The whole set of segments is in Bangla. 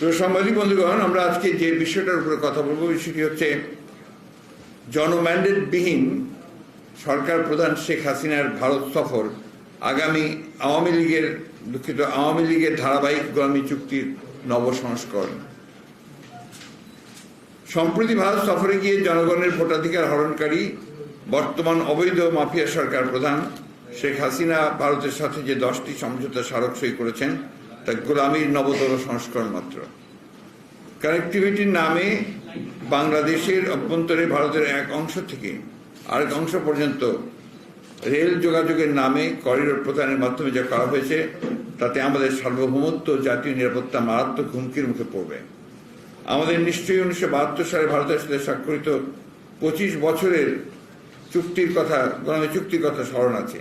তো সাংবাদিক বন্ধুগণ, আমরা আজকে যে বিষয়টার উপরে কথা বলব সেটি হচ্ছে জনম্যান্ডেটবিহীন সরকার প্রধান শেখ হাসিনার ভারত সফর। আগামী আওয়ামী লীগের, দুঃখিত, আওয়ামী লীগের ধারাবাহিক গোলামী চুক্তির নবসংস্করণ। সম্প্রতি ভারত সফরে গিয়ে জনগণের ভোটাধিকার হরণকারী, বর্তমান অবৈধ মাফিয়া সরকার প্রধান শেখ হাসিনা ভারতের সাথে যে দশটি সমঝোতা স্মারক সই করেছেন তা গোলামীর নবতর সংস্করণ মাত্র। কানেক্টিভিটির নামে বাংলাদেশের অভ্যন্তরে ভারতের এক অংশ থেকে আরেক অংশ পর্যন্ত রেল যোগাযোগের নামে করিডোর প্রদানের মাধ্যমে যা করা হয়েছে, তাতে আমাদের সার্বভৌমত্ব জাতীয় নিরাপত্তা মারাত্মক হুমকির মুখে পড়বে। আমাদের নিশ্চয়ই উনিশশো বাহাত্তর সালে ভারতের সাথে স্বাক্ষরিত পঁচিশ বছরের চুক্তির কথা, গোলামী চুক্তির কথা স্মরণ আছে।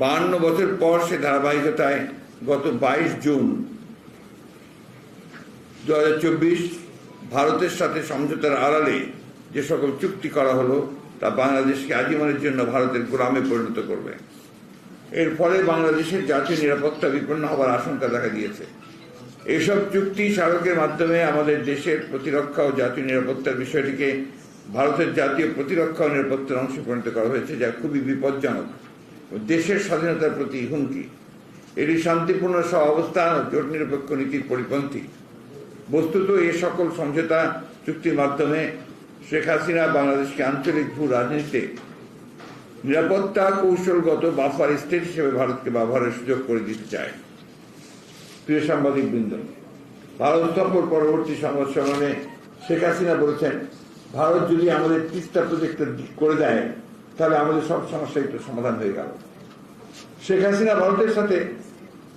বাহান্ন বছর পর সে ধারাবাহিকতায় গত বাইশ জুন দু ভারতের সাথে সমঝোতার আড়ালে যে সকল চুক্তি করা হলো, তা বাংলাদেশকে আজীবনের জন্য ভারতের গোলামে পরিণত করবে। এর ফলে বাংলাদেশের জাতীয় নিরাপত্তা বিপন্ন হওয়ার আশঙ্কা দেখা দিয়েছে। এসব চুক্তি স্মারকের মাধ্যমে আমাদের দেশের প্রতিরক্ষা ও জাতীয় নিরাপত্তার বিষয়টিকে ভারতের জাতীয় প্রতিরক্ষা ও নিরাপত্তার অংশে পরিণত করা হয়েছে, যা খুবই বিপজ্জনক। দেশের স্বাধীনতার প্রতি হুমকি। এটি শান্তিপূর্ণ সহ অবস্থান জোট নিরপেক্ষ নীতির পরিপন্থী। বস্তুত এ সকল সমঝোতা চুক্তির মাধ্যমে শেখ হাসিনা বাংলাদেশকে আঞ্চলিক ভূ রাজনীতিতে নিরাপত্তা কৌশলগত বাফার স্টেট হিসেবে ভারতকে ব্যবহারের সুযোগ করে দিতে চায়। প্রিয় সাংবাদিক বৃন্দ ভারত সফর পরবর্তী সংবাদ সম্মেলনে শেখ হাসিনা বলেছেন, ভারত যদি আমাদের তিস্তা প্রজেক্টটা করে দেয়, তাহলে আমাদের সব সমস্যা একটু সমাধান হয়ে গেল। শেখ হাসিনা ভারতের সাথে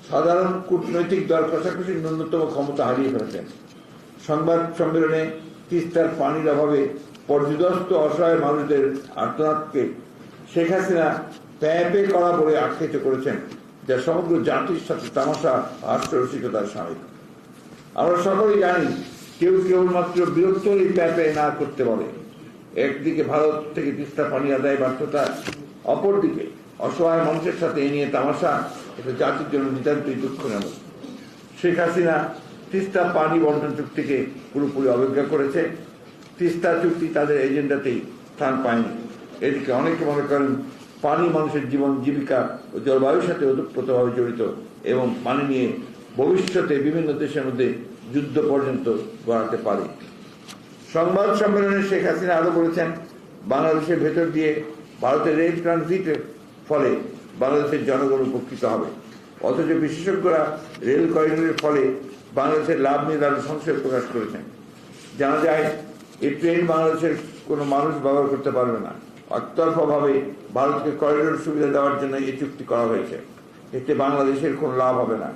সাধারণ কূটনৈতিক দর কষাকষির ন্যূনতম ক্ষমতা হারিয়ে ফেলেছেন। সংবাদ সম্মেলনে তিস্তার পানির অভাবে পর্যদস্ত অসহায় মানুষদের আর্তনাদকে শেখ হাসিনা প্যাপে করা বলে আখ্যায়িত করেছেন, যা সমগ্র জাতির সাথে তামাশা হাস্যরসিকতার সামিল আমরা সকলেই জানি, কেউ কেবলমাত্র বিরক্ত হলেই প্যাপে না করতে বলে একদিকে ভারত থেকে তিস্তা পানি আদায় ব্যর্থতা অপরদিকে অসহায় মানুষের সাথে এ নিয়ে তামাশা, এটা জাতির জন্য নিতান্তই দুঃখজনক। শেখ হাসিনা তিস্তা পানি বন্টন চুক্তিকে পুরোপুরি অবজ্ঞা করেছে। তিস্তা চুক্তি তাদের এজেন্ডাতেই স্থান পায়নি। এদিকে অনেকে মনে করেন পানি মানুষের জীবন, জীবিকা ও জলবায়ুর সাথে ওতপ্রোতভাবে জড়িত এবং পানি নিয়ে ভবিষ্যতে বিভিন্ন দেশের মধ্যে যুদ্ধ পর্যন্ত গড়াতে পারে। সংবাদ সম্মেলনে শেখ হাসিনা আরও বলেছেন, বাংলাদেশের ভেতর দিয়ে ভারতের রেল ট্রানজিটের ফলে বাংলাদেশের জনগণ উপকৃত হবে। অথচ বিশেষজ্ঞরা রেল করিডোরের ফলে বাংলাদেশের লাভ নিয়ে তারা সংশয় প্রকাশ করেছেন। জানা যায়, এই ট্রেন বাংলাদেশের কোনো মানুষ ব্যবহার করতে পারবে না। একতরফাভাবে ভারতকে করিডোর সুবিধা দেওয়ার জন্য এই চুক্তি করা হয়েছে। এতে বাংলাদেশের কোনো লাভ হবে না।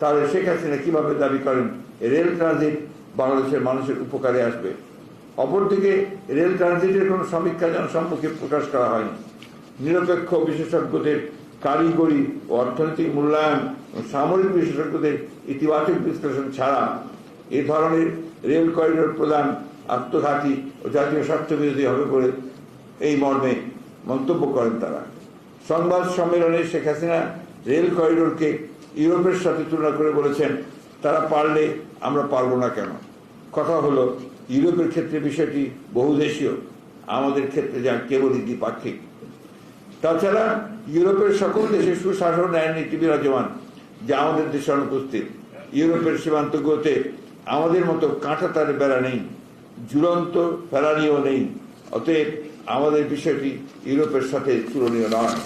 তাহলে শেখ হাসিনা কীভাবে দাবি করেন, রেল ট্রানজিট বাংলাদেশের মানুষের উপকারে আসবে? অপরদিকে, রেল ট্রানজিটের কোনো সমীক্ষা জনসম্মুখে প্রকাশ করা হয়নি। নিরপেক্ষ বিশেষজ্ঞদের কারিগরি ও অর্থনৈতিক মূল্যায়ন সামরিক বিশেষজ্ঞদের ইতিবাচক বিশ্লেষণ ছাড়া এ ধরনের রেল করিডোর প্রদান, আত্মঘাতী ও জাতীয় স্বার্থ বিরোধী হবে বলে এই মর্মে মন্তব্য করেন তারা। সংবাদ সম্মেলনে শেখ হাসিনা রেল করিডোরকে ইউরোপের সাথে তুলনা করে বলেছেন, তারা পারলে আমরা পারব না কেন? কথা হলো, ইউরোপের ক্ষেত্রে বিষয়টি বহুদেশীয়। আমাদের ক্ষেত্রে যা কেবলই দ্বিপাক্ষিক। তাছাড়া ইউরোপের সকল দেশে সুশাসন ন্যায় নীতি বিরাজমান, যা আমাদের দেশে অনুপস্থিত। ইউরোপের সীমান্ত সীমান্তগুলোতে আমাদের মতো কাঁটা তার বেড়া নেই, ঝুলন্ত ফেরানিও নেই, অতএব আমাদের বিষয়টি ইউরোপের সাথে তুলনীয় নয়।